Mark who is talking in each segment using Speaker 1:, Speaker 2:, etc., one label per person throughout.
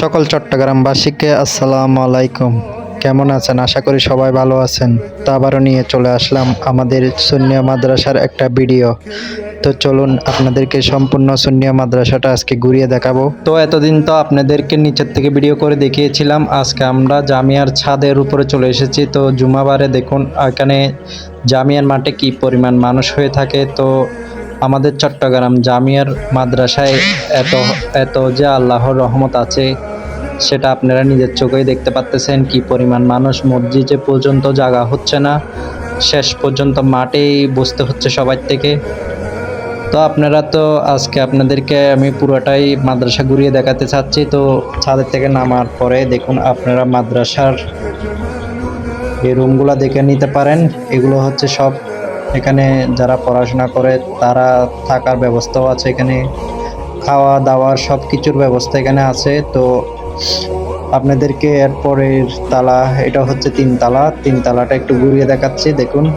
Speaker 1: সকল চট্টগ্রাম চট্টগ্রামবাসীকে আসসালামু আলাইকুম কেমন আছেন? আশা করি সবাই ভালো আছেন। তো আবারও নিয়ে চলে আসলাম আমাদের সুন্নিয়া মাদ্রাসার একটা ভিডিও। তো চলুন আপনাদেরকে সম্পূর্ণ সুন্নিয়া মাদ্রাসাটা আজকে ঘুরিয়ে দেখাবো। তো এতদিন তো আপনাদেরকে নিচের থেকে ভিডিও করে দেখিয়েছিলাম। আজকে আমরা জামিয়ার ছাদের উপরে চলে এসেছি। তো জুমাবারে দেখুন, এখানে জামিয়ার মাঠে কি পরিমাণ মানুষ হয়ে থাকে। তো আমাদের চট্টগ্রাম জামিয়ার মাদ্রাসায় এত এত যে আল্লাহর রহমত আছে, সেটা আপনারা নিজের চোখেই দেখতে পাচ্তেছেন কি পরিমাণ মানুষ। মসজিদে পর্যন্ত জায়গা হচ্ছে না, শেষ পর্যন্ত মাঠেই বসতে হচ্ছে সবার থেকে। তো আপনারা তো আজকে আপনাদেরকে আমি পুরোটাই মাদ্রাসা ঘুরিয়ে দেখাতে চাচ্ছি। তো ছাদের থেকে নামার পরে দেখুন আপনারা মাদ্রাসার এই রুমগুলো দেখে নিতে পারেন। এগুলো হচ্ছে সব এখানে যারা পড়াশোনা করে, তারা থাকার ব্যবস্থাও আছে এখানে। খাওয়া, দাওয়ার সব কিছুর ব্যবস্থা এখানে আছে। তো আপনাদেরকে এরপরের তালা, এটা হচ্ছে তিন তালা তিন তালাটা একটু ঘুরিয়ে দেখাচ্ছি, দেখুন।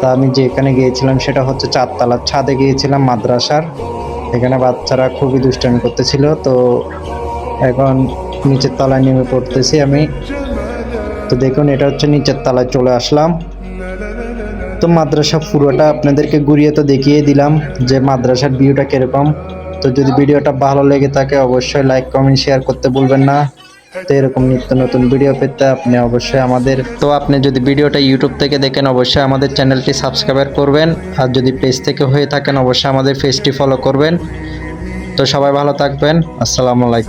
Speaker 1: তা আমি যেখানে গিয়েছিলাম, সেটা হচ্ছে চারতলা। ছাদে গিয়েছিলাম মাদ্রাসার। এখানে বাচ্চারা খুবই দুষ্টামি করতেছিল। তো এখন নিচের তলায় নেমে পড়তেছি আমি। তো দেখুন, এটা হচ্ছে নিচের তলায় চলে আসলাম। তো মাদ্রাসা পুরোটা আপনাদেরকে ঘুরিয়ে তো দেখিয়ে দিলাম যে মাদ্রাসার ভিউটা কীরকম। তো যদি ভিডিওটা ভালো লেগে থাকে, অবশ্যই লাইক কমেন্ট শেয়ার করতে ভুলবেন না। তো এরকম নিত্য নতুন ভিডিও পেতে আপনি অবশ্যই আমাদের তো আপনি যদি ভিডিওটা ইউটিউব থেকে দেখেন, অবশ্যই আমাদের চ্যানেলটি সাবস্ক্রাইব করবেন। আর যদি পেজ থেকে হয়ে থাকেন, অবশ্যই আমাদের পেজটি ফলো করবেন। তো সবাই ভালো থাকবেন। আসসালামু আলাইকুম।